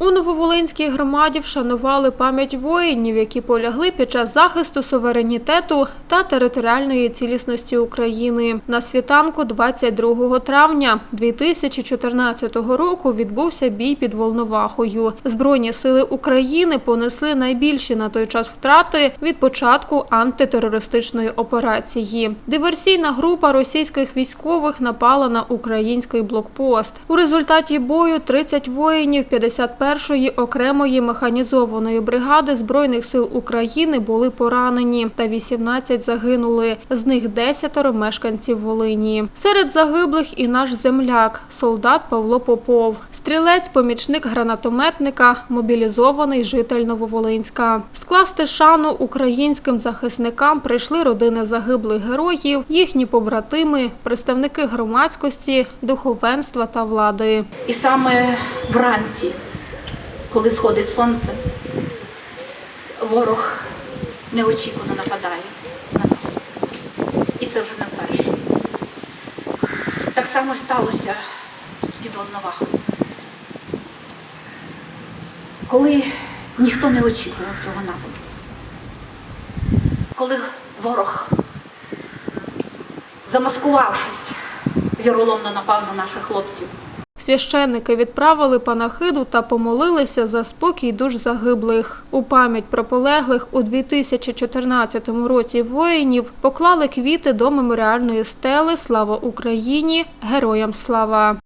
У Нововолинській громаді вшанували пам'ять воїнів, які полягли під час захисту суверенітету та територіальної цілісності України. На світанку 22 травня 2014 року відбувся бій під Волновахою. Збройні сили України понесли найбільші на той час втрати від початку антитерористичної операції. Диверсійна група російських військових напала на український блокпост. У результаті бою 30 воїнів 51-ї окремої механізованої бригади збройних сил України були поранені, та 18 загинули. З них 10 мешканців Волині. Серед загиблих і наш земляк, солдат Павло Попов, стрілець, помічник гранатометника, мобілізований житель Нововолинська. Скласти шану українським захисникам прийшли родини загиблих героїв, їхні побратими, представники громадськості, духовенства та влади. І саме вранці, коли сходить сонце, ворог неочікувано нападає на нас. І це вже не вперше. Так само сталося під Волновахом. Коли ніхто не очікував цього нападу. Коли ворог, замаскувавшись, віроломно напав на наших хлопців. Священники відправили панахиду та помолилися за спокій душ загиблих. У пам'ять про полеглих у 2014 році воїнів поклали квіти до меморіальної стели Слава Україні! Героям слава!